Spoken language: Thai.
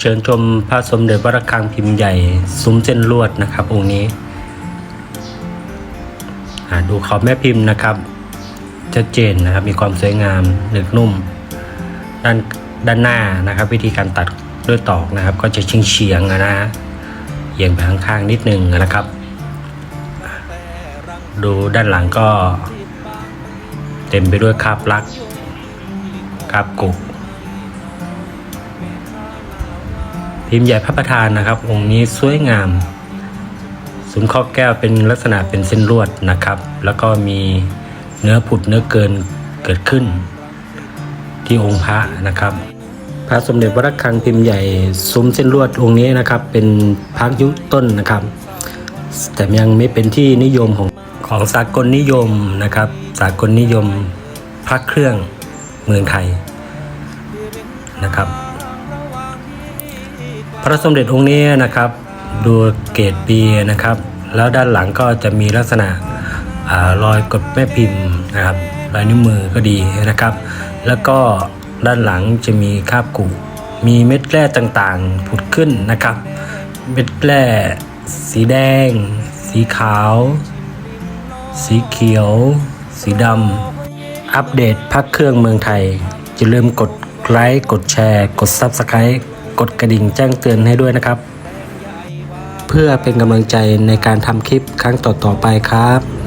เชิญชมพระสมเด็จพระระฆังพิมพ์ใหญ่ซุ้มเส้นลวดนะครับองค์นี้ดูขอบแม่พิมพ์นะครับชัดเจนนะครับมีความสวยงามหนึกนุ่ม ด้านด้านหน้านะครับ วิธีการตัดด้วยตอกนะครับ ก็จะเฉียงเฉียงๆอะนะฮะเอียงไปข้างๆนิดนึงนะครับ ดูด้านหลังก็ เต็มไปด้วยคาบลักคาบกุ พิมพ์ใหญ่พระประธานนะครับ องค์นี้สวยงามซุ้มข้อแก้วเป็นลักษณะเป็นเส้นลวดนะครับ แล้วก็มีเนื้อผุดเนื้อเกินเกิดขึ้น ที่องค์พระนะครับ พระสมเด็จวรคังพิมพ์ใหญ่ซุ้มเส้นลวดองค์นี้นะครับ เป็นพักยุคต้นนะครับ แต่ยังไม่เป็นที่นิยมของของสากลนิยมนะครับ สากลนิยมพระเครื่องเมืองไทยนะครับ พระสมเด็จองค์นี้นะครับ ดูเกรดปีนะครับ แล้วด้านหลังก็จะมีลักษณะอรอยกดแม่พิมพ์นะครับรอยนิ้วมือก็ดีนะครับ แล้วก็ด้านหลังจะมีคาบกุมีเม็ดแร่ต่างๆผุดขึ้นนะครับ เม็ดแร่สีแดง สีขาว สีเขียว สีดำ อัปเดตพักเครื่องเมืองไทย อย่าลืมกดไลค์ กดแชร์ กด Subscribe กดกระดิ่งแจ้งเตือนให้ด้วยนะครับ เพื่อเป็นกำลังใจในการทำคลิปครั้งต่อๆไปครับ